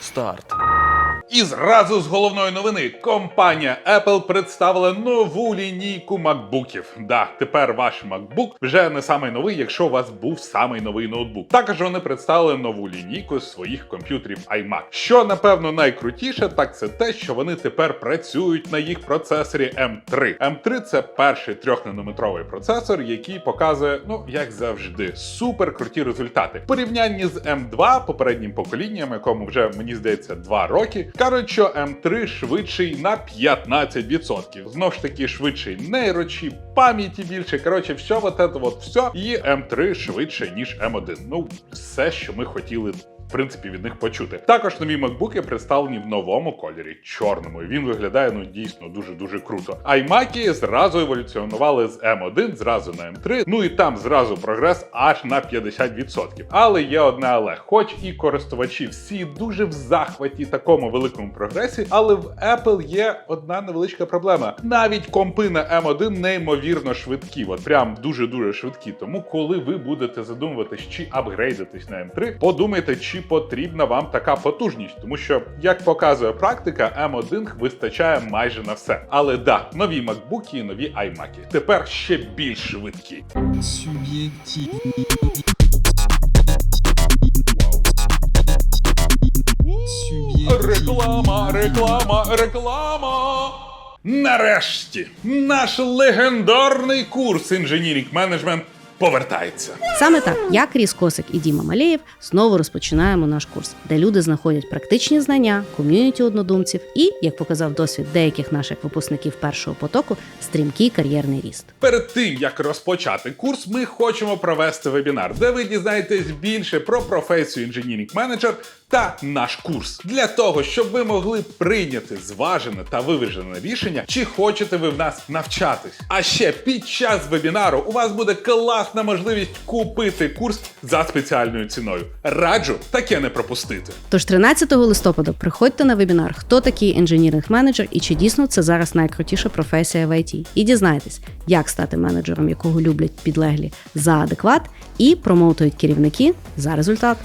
Старт. І зразу з головної новини компанія Apple представила нову лінійку макбуків. Да, тепер ваш MacBook вже не самий новий, якщо у вас був самий новий ноутбук. Також вони представили нову лінійку своїх комп'ютерів iMac. Що напевно найкрутіше, так це те, що вони тепер працюють на їх процесорі M3. M3 це перший трьохнанометровий процесор, який показує, ну як завжди, супер круті результати. В порівнянні з M2, попереднім поколінням, якому вже мені здається 2 роки, кажуть, що М3 швидший на 15%. Знову ж таки, швидший нейрочіп, пам'яті більше. Коротше, все вот это вот все. І М3 швидше, ніж М1. Ну, все, що ми хотіли. В принципі, від них почути. Також нові макбуки представлені в новому кольорі, чорному. Він виглядає ну дійсно дуже дуже круто. iMac зразу еволюціонували з M1 зразу на M3. Ну і там зразу прогрес аж на 50%. Але є одне але, хоч і користувачі всі дуже в захваті такому великому прогресі, але в Apple є одна невеличка проблема. Навіть компи на M1 неймовірно швидкі, от прям дуже дуже швидкі. Тому, коли ви будете задумуватись чи апгрейдитись на M3, подумайте, чи потрібна вам така потужність, тому що, як показує практика, M1 вистачає майже на все. Але да, нові макбуки і нові iMac. Тепер ще більш швидкі. Субъективный. Субъективный. Реклама, реклама, реклама. Нарешті наш легендарний курс інженірінг менеджмент повертається. Саме так, я Кріс Косик і Діма Малеєв знову розпочинаємо наш курс, де люди знаходять практичні знання, ком'юніті однодумців і, як показав досвід деяких наших випускників першого потоку, стрімкий кар'єрний ріст. Перед тим як розпочати курс, ми хочемо провести вебінар, де ви дізнаєтесь більше про професію інженірінг менеджер та наш курс для того, щоб ви могли прийняти зважене та виважене рішення, чи хочете ви в нас навчатись. А ще під час вебінару у вас буде класна можливість купити курс за спеціальною ціною. Раджу таке не пропустити. Тож 13 листопада приходьте на вебінар, хто такий інженіринг менеджер і чи дійсно це зараз найкрутіша професія в ІТ. І дізнайтесь, як стати менеджером, якого люблять підлеглі за адекват, і промоутують керівники за результат.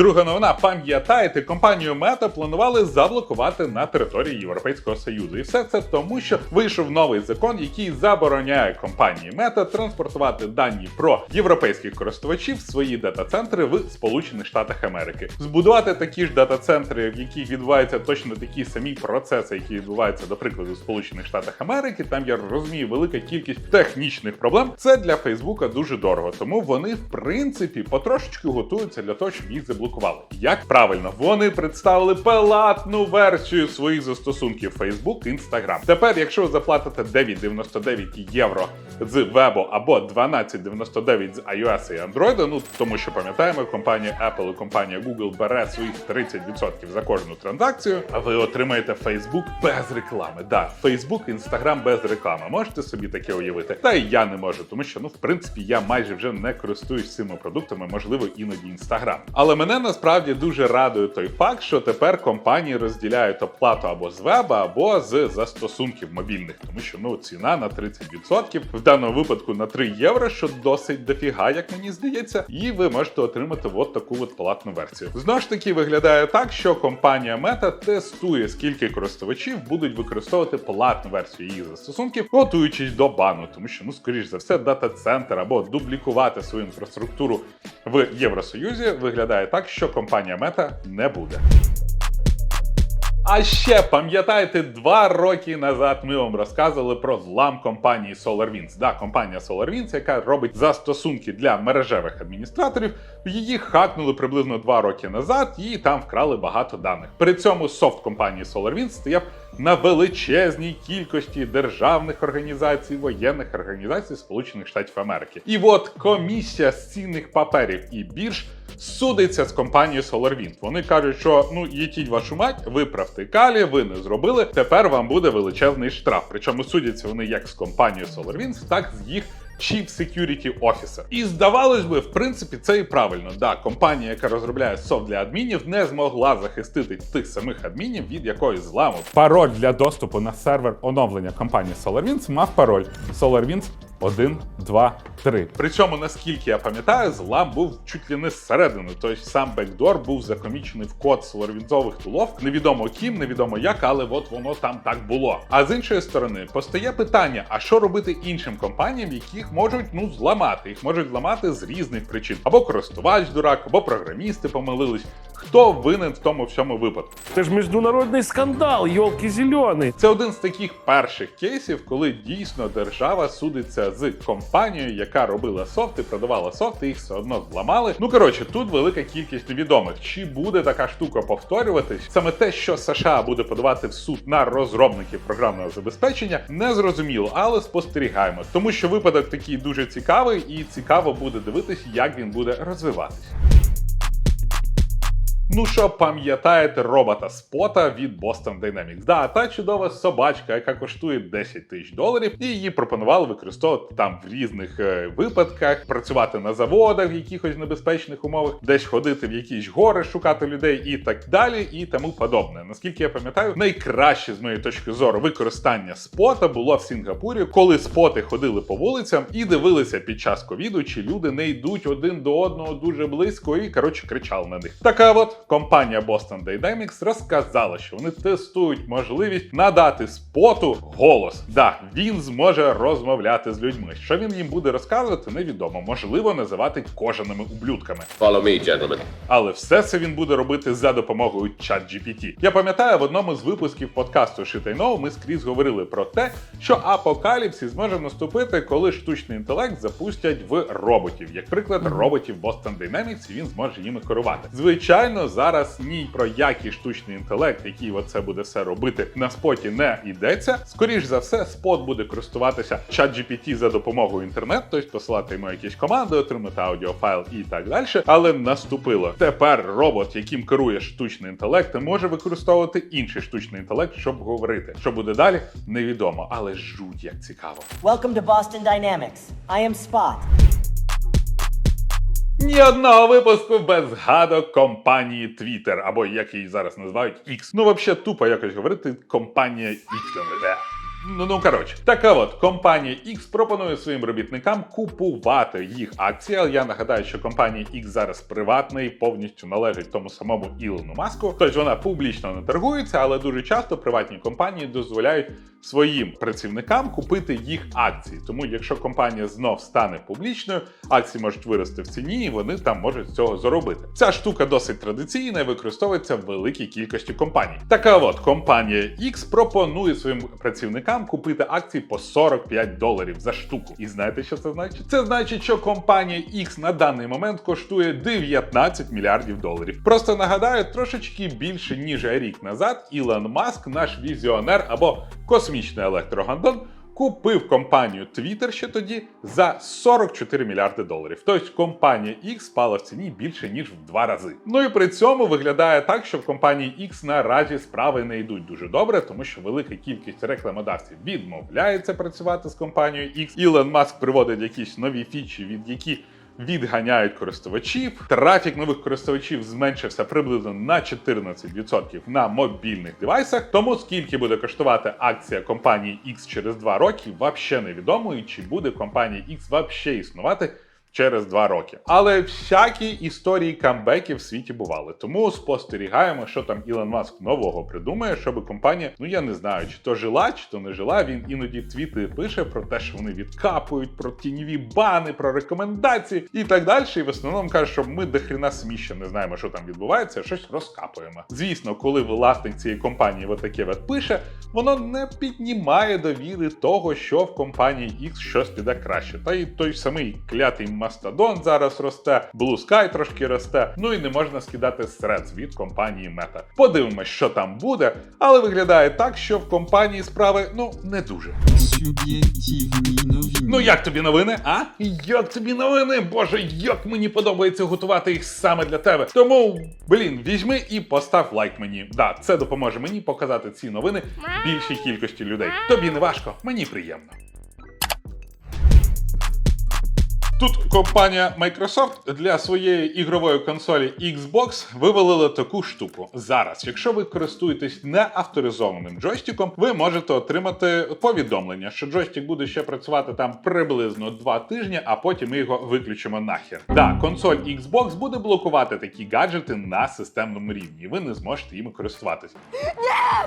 Друга новина, пам'ятаєте, компанію Мета планували заблокувати на території Європейського Союзу. І все це тому, що вийшов новий закон, який забороняє компанії Мета транспортувати дані про європейських користувачів в свої дата-центри в Сполучених Штатах Америки. Збудувати такі ж дата-центри, в яких відбуваються точно такі самі процеси, які відбуваються, до прикладу, в Сполучених Штатах Америки. Там я розумію велика кількість технічних проблем. Це для Фейсбука дуже дорого, тому вони в принципі потрошечку готуються для того, щоб їх заблокувати. Як правильно, вони представили платну версію своїх застосунків Facebook, Instagram. Тепер, якщо ви заплатите 9,99 євро з вебу або 12,99 з iOS і Android, ну тому що пам'ятаємо, компанія Apple і компанія Google бере своїх 30% за кожну транзакцію, а ви отримаєте Facebook без реклами. Да, Facebook, Instagram без реклами. Можете собі таке уявити? Та й я не можу, тому що ну в принципі я майже вже не користуюсь цими продуктами, можливо, іноді Instagram. Але мене насправді дуже радує той факт, що тепер компанії розділяють оплату або з веба, або з застосунків мобільних, тому що ну ціна на 30%, в даному випадку на 3 євро, що досить дофіга, як мені здається, і ви можете отримати от таку от платну версію. Знову ж таки, виглядає так, що компанія Meta тестує, скільки користувачів будуть використовувати платну версію її застосунків, готуючись до бану, тому що ну скоріш за все, дата-центр або дублікувати свою інфраструктуру в Євросоюзі виглядає так, що компанія Meta не буде. А ще пам'ятаєте, два роки назад ми вам розказували про злам компанії SolarWinds. Да, компанія SolarWinds, яка робить застосунки для мережевих адміністраторів. Її хакнули приблизно два роки назад, і там вкрали багато даних. При цьому софт компанії SolarWinds стояв на величезній кількості державних організацій, воєнних організацій Сполучених Штатів Америки. І от комісія з цінних паперів і бірж судиться з компанією SolarWinds. Вони кажуть, що ну їтіть вашу мать, виправте калі, ви не зробили. Тепер вам буде величезний штраф. Причому судяться вони як з компанією SolarWinds, так з їх. Chief Security Officer. І здавалось би, в принципі, це і правильно. Да, компанія, яка розробляє софт для адмінів, не змогла захистити тих самих адмінів від якоїсь зламу. Пароль для доступу на сервер оновлення компанії SolarWinds мав пароль SolarWinds Один, два, три. При цьому, наскільки я пам'ятаю, злам був чуть ли не зсередини. Тобто сам бекдор був закомічений в код соларвінцових тулов. Невідомо ким, невідомо як, але от воно там так було. А з іншої сторони, постає питання: а що робити іншим компаніям, яких можуть ну зламати? Їх можуть зламати з різних причин. Або користувач дурак, або програмісти помилились. Хто винен в тому всьому випадку? Это же международный скандал, елки зеленый. Це один з таких перших кейсів, коли дійсно держава судиться з компанією, яка робила софт і продавала софт, і їх все одно зламали. Ну коротше, тут велика кількість невідомих. Чи буде така штука повторюватись? Саме те, що США буде подавати в суд на розробників програмного забезпечення, не зрозуміло, але спостерігаємо, тому що випадок такий дуже цікавий, і цікаво буде дивитись, як він буде розвиватись. Ну що, пам'ятаєте робота спота від Boston Dynamics? Да, та чудова собачка, яка коштує 10 тисяч доларів, і її пропонували використовувати там в різних е, випадках, працювати на заводах в якихось небезпечних умовах, десь ходити в якісь гори, шукати людей і так далі, і тому подобне. Наскільки я пам'ятаю, найкраще з моєї точки зору використання спота було в Сінгапурі, коли споти ходили по вулицям і дивилися під час ковіду, чи люди не йдуть один до одного дуже близько, і коротше кричали на них. Така от компанія Boston Dynamics розказала, що вони тестують можливість надати споту голос. Да, він зможе розмовляти з людьми. Що він їм буде розказувати, невідомо. Можливо, називати кожаними ублюдками. Follow me, gentlemen. Але все це він буде робити за допомогою ChatGPT. Я пам'ятаю, в одному з випусків подкасту Shit I Know ми скрізь говорили про те, що апокаліпсис може наступити, коли штучний інтелект запустять в роботів. Як приклад, роботів Boston Dynamics, і він зможе їми керувати. Звичайно, зараз ні про який штучний інтелект, який оце буде все робити на споті, не йдеться. Скоріш за все, спот буде користуватися ChatGPT за допомогою інтернету, тобто посилати йому якісь команди, отримати аудіофайл і так далі. Але наступило тепер робот, яким керує штучний інтелект, може використовувати інший штучний інтелект, щоб говорити. Що буде далі, невідомо, але жуть як цікаво. Welcome to Boston Dynamics. I am Spot. Ні одного випуску без згадок компанії Twitter, або як її зараз називають X. Ну, взагалі, тупо якось говорити компанія X. Ну, ну коротше, така от компанія X пропонує своїм робітникам купувати їх акції. Але я нагадаю, що компанія X зараз приватна і повністю належить тому самому Ілону Маску. Тобто вона публічно не торгується, але дуже часто приватні компанії дозволяють своїм працівникам купити їх акції. Тому, якщо компанія знов стане публічною, акції можуть вирости в ціні, і вони там можуть з цього заробити. Ця штука досить традиційна і використовується в великій кількості компаній. Така от компанія X пропонує своїм працівникам купити акції по 45 доларів за штуку. І знаєте, що це значить? Це значить, що компанія X на даний момент коштує 19 мільярдів доларів. Просто нагадаю, трошечки більше ніж рік назад Ілон Маск, наш візіонер або космічний електрогандон. Купив компанію Twitter ще тоді за 44 мільярди доларів. Тобто компанія X спала в ціні більше ніж в два рази. Ну і при цьому виглядає так, що в компанії X наразі справи не йдуть дуже добре, тому що велика кількість рекламодавців відмовляється працювати з компанією X. Ілон Маск приводить якісь нові фічі, від які відганяють користувачів. Трафік нових користувачів зменшився приблизно на 14% на мобільних девайсах. Тому скільки буде коштувати акція компанії X через 2 роки, взагалі невідомо, і чи буде компанія X взагалі існувати. Через два роки. Але всякі історії камбеків в світі бували. Тому спостерігаємо, що там Ілон Маск нового придумає, щоб компанія, ну я не знаю, чи то жила, чи то не жила. Він іноді твіти пише про те, що вони відкапують, про тіньові бани, про рекомендації і так далі. І в основному каже, що ми дохріна сміще не знаємо, що там відбувається, щось розкапуємо. Звісно, коли власник цієї компанії отаке от пише, воно не піднімає довіри того, що в компанії X щось піде краще. Та й той самий клятий Мастодон зараз росте, Blue Sky трошки росте. Ну і не можна скидати сред від компанії Meta. Подивимось, що там буде, але виглядає так, що в компанії справи ну не дуже. Ну як тобі новини? А? Як тобі новини? Боже, як мені подобається готувати їх саме для тебе. Тому, блін, візьми і постав лайк мені. Да, це допоможе мені показати ці новини більшій кількості людей. Тобі не важко, мені приємно. Тут компанія Microsoft для своєї ігрової консолі Xbox вивалила таку штуку. Зараз, якщо ви користуєтесь неавторизованим джойстиком, ви можете отримати повідомлення, що джойстик буде ще працювати там приблизно два тижні, а потім ми його виключимо нахер. Да, консоль Xbox буде блокувати такі гаджети на системному рівні. Ви не зможете їми користуватися.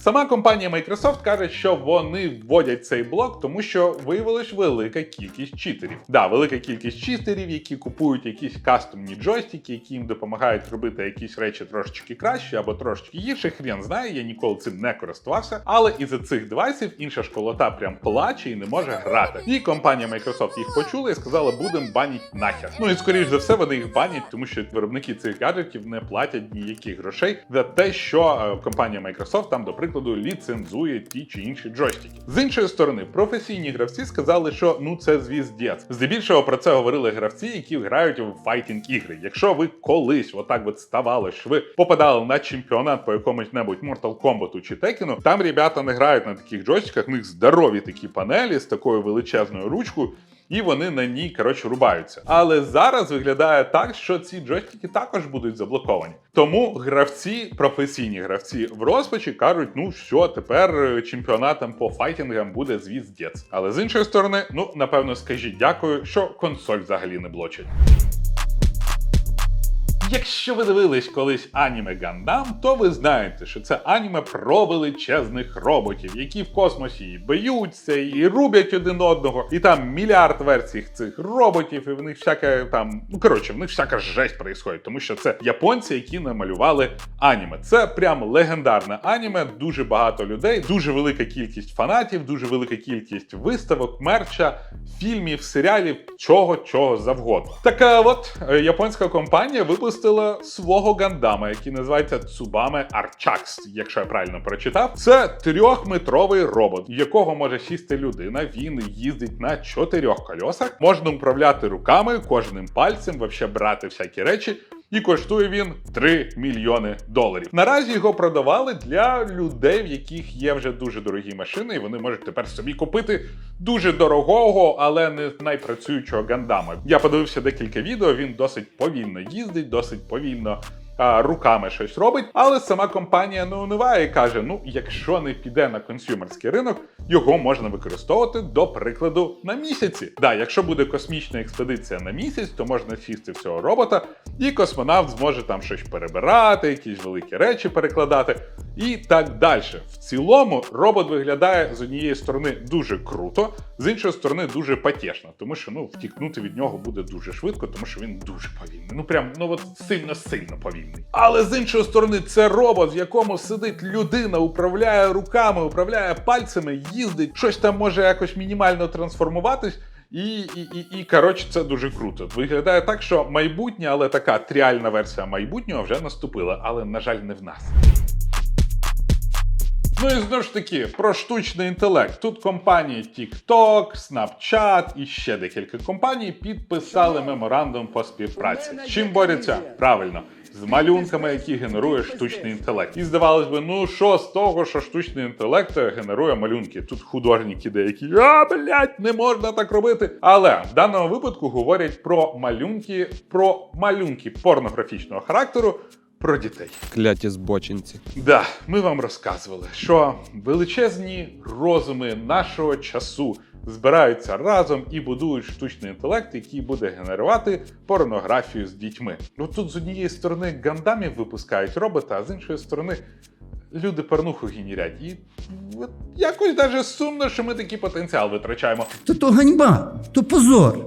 Сама компанія Microsoft каже, що вони вводять цей блок, тому що виявилась велика кількість читерів. Да, велика кількість читерів, які купують якісь кастомні джойстики, які їм допомагають робити якісь речі трошечки краще або трошечки гірше. Хрен знає, я ніколи цим не користувався. Але із-за цих девайсів інша школота прям плаче і не може грати. І компанія Microsoft їх почула і сказала, будемо баніть нахер. Ну і скоріш за все вони їх банять, тому що виробники цих гаджетів не платять ніяких грошей за те, що е, компанія Microsoft там, до прикладу, ліцензує ті чи інші джойстики. З іншої сторони, професійні гравці сказали, що ну це звіздець. Здебільшого про це говорили гравці, які грають в файтінг ігри. Якщо ви колись отак от ставало, що ви попадали на чемпіонат по якомусь небудь Mortal Kombat чи Tekken, там ребята не грають на таких джойстиках, в них здорові такі панелі з такою величезною ручкою. І вони на ній коротше рубаються. Але зараз виглядає так, що ці джойстики також будуть заблоковані. Тому гравці, професійні гравці в розпачі кажуть: ну все, тепер е, чемпіонатом по файтингам буде звіздець. Але з іншої сторони, ну напевно, скажіть дякую, що консоль взагалі не блочить. Якщо ви дивились колись аніме Гандам, то ви знаєте, що це аніме про величезних роботів, які в космосі і б'ються, і рублять один одного. І там мільярд версій цих роботів, і в них всяке там, ну коротше, в них всяка жесть происходить, тому що це японці, які намалювали аніме. Це прям легендарне аніме. Дуже багато людей, дуже велика кількість фанатів, дуже велика кількість виставок, мерча, фільмів, серіалів, чого чого завгодно. Така от е, японська компанія випустила свого гандама, який називається Tsubame Archax, якщо я правильно прочитав. Це трьохметровий робот, якого може сісти людина. Він їздить на чотирьох кольосах, можна управляти руками, кожним пальцем, вообще брати всякі речі. І коштує він 3 мільйони доларів. Наразі його продавали для людей, в яких є вже дуже дорогі машини, і вони можуть тепер собі купити дуже дорогого, але не найпрацюючого гандама. Я подивився декілька відео. Він досить повільно їздить, досить повільно. Руками щось робить, але сама компанія не униває і каже: ну, якщо не піде на консюмерський ринок, його можна використовувати до прикладу на місяці. Да, якщо буде космічна експедиція на місяць, то можна сісти в цього робота, і космонавт зможе там щось перебирати, якісь великі речі перекладати і так далі. В цілому робот виглядає з однієї сторони дуже круто, з іншої сторони дуже потішно, тому що ну втікнути від нього буде дуже швидко, тому що він дуже повільний. Ну прям ну от сильно сильно повільний. Але з іншої сторони, це робот, в якому сидить людина, управляє руками, управляє пальцями, їздить, щось там може якось мінімально трансформуватись. І, і, і, і коротше, це дуже круто. Виглядає так, що майбутнє, але така тріальна версія майбутнього вже наступила, але на жаль, не в нас. Ну і знову ж таки про штучний інтелект. Тут компанії TikTok, Snapchat і ще декілька компаній підписали меморандум по співпраці. З чим борються? Правильно. З малюнками, які генерує штучний інтелект. І здавалось би, ну що з того, що штучний інтелект генерує малюнки? Тут художники деякі, а блядь, не можна так робити. Але в даному випадку говорять про малюнки, про малюнки порнографічного характеру. Про дітей. Кляті збочинці. Да, ми вам розказували, що величезні розуми нашого часу збираються разом і будують штучний інтелект, який буде генерувати порнографію з дітьми. Ну тут з однієї сторони гандамів випускають робота, а з іншої сторони. Люди порнуху генерять. І от якось даже сумно, що ми такий потенціал витрачаємо. То то ганьба, то позор.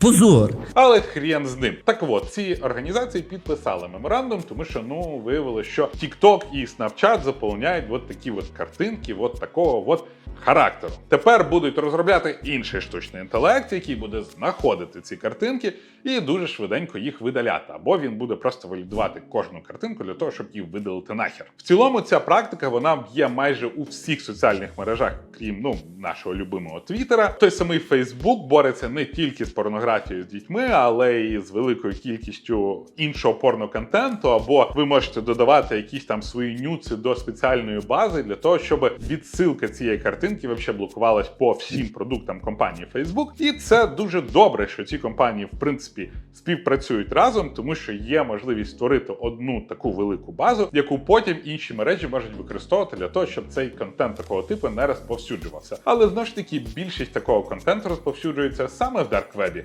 Позор. Але хрен з ним. Так от, ці організації підписали меморандум, тому що ну виявилося, що TikTok і Snapchat заповняють от такі от картинки, от такого от характеру. Тепер будуть розробляти інший штучний інтелект, який буде знаходити ці картинки і дуже швиденько їх видаляти. Або він буде просто валідувати кожну картинку для того, щоб її видалити нахер. В цілому ця практика вона є майже у всіх соціальних мережах, крім ну нашого любимого Твіттера. Той самий Facebook бореться не тільки з порнографією, порнографією з дітьми, але і з великою кількістю іншого порноконтенту, або ви можете додавати якісь там свої нюци до спеціальної бази для того, щоб відсилка цієї картинки взагалі блокувалась по всім продуктам компанії Facebook. І це дуже добре, що ці компанії в принципі співпрацюють разом, тому що є можливість створити одну таку велику базу, яку потім інші мережі можуть використовувати для того, щоб цей контент такого типу не розповсюджувався. Але знову ж таки, більшість такого контенту розповсюджується саме в дарквебі,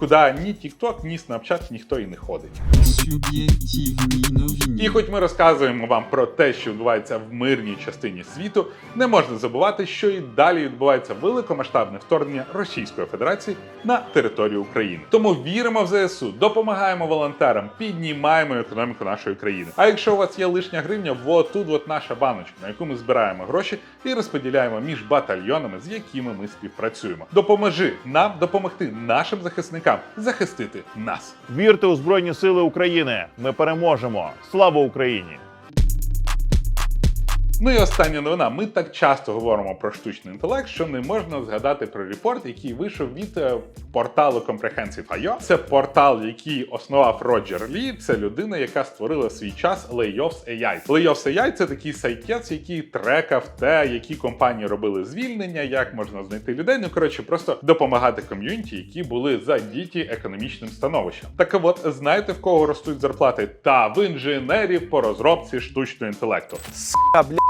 куди ні TikTok, ні Snapchat ніхто і не ходить. І хоч ми розказуємо вам про те, що відбувається в мирній частині світу, не можна забувати, що і далі відбувається великомасштабне вторгнення Російської Федерації на територію України. Тому віримо в ЗСУ, допомагаємо волонтерам, піднімаємо економіку нашої країни. А якщо у вас є лишня гривня, вот тут от наша баночка, на яку ми збираємо гроші і розподіляємо між батальйонами, з якими ми співпрацюємо. Допоможи нам допомогти нашим захисникам захистити нас. Вірте у Збройні Сили України. Ми переможемо. Слава Україні! Ну і остання новина. Ми так часто говоримо про штучний інтелект, що не можна згадати про репорт, який вийшов від е, порталу Comprehensive.io. Це портал, який основав Роджер Лі. Це людина, яка створила в свій час Layoffs AI. Layoffs AI – це такий сайтець, який трекав те, які компанії робили звільнення, як можна знайти людей. Ну коротше, просто допомагати ком'юніті, які були задіті економічним становищем. Так от, знаєте в кого ростуть зарплати? Та в інженерів по розробці штучного інтелекту. А, блядь,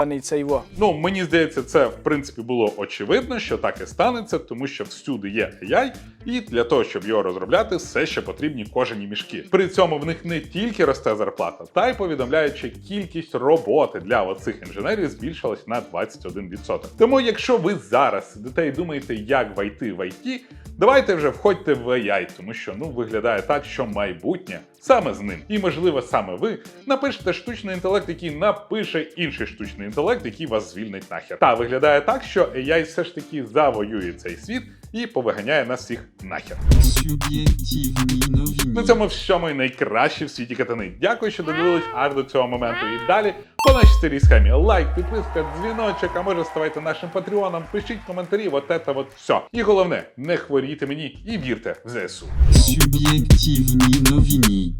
ебаний цей во. Ну, мені здається, це в принципі було очевидно, що так і станеться, тому що всюди є AI, і для того, щоб його розробляти, все ще потрібні кожені мішки. При цьому в них не тільки росте зарплата, та й повідомляють, що кількість роботи для оцих інженерів збільшилась на 21%. Тому, якщо ви зараз сидите і думаєте, як войти в IT, давайте вже входьте в AI, тому що ну виглядає так, що майбутнє саме з ним. І можливо, саме ви напишете штучний інтелект, який напише інший штучний інтелект, який вас звільнить нахер. Та виглядає так, що AI все ж таки завоює цей світ і повиганяє нас всіх нахер. На цьому всьому і найкраще в світі катани. Дякую, що додивились аж до цього моменту. І далі по нашій старій схемі. Лайк, підписка, дзвіночок, а може ставайте нашим патреоном, пишіть коментарі, от це от все. І головне, не хворійте мені і вірте в ЗСУ. Суб'єктивні новини.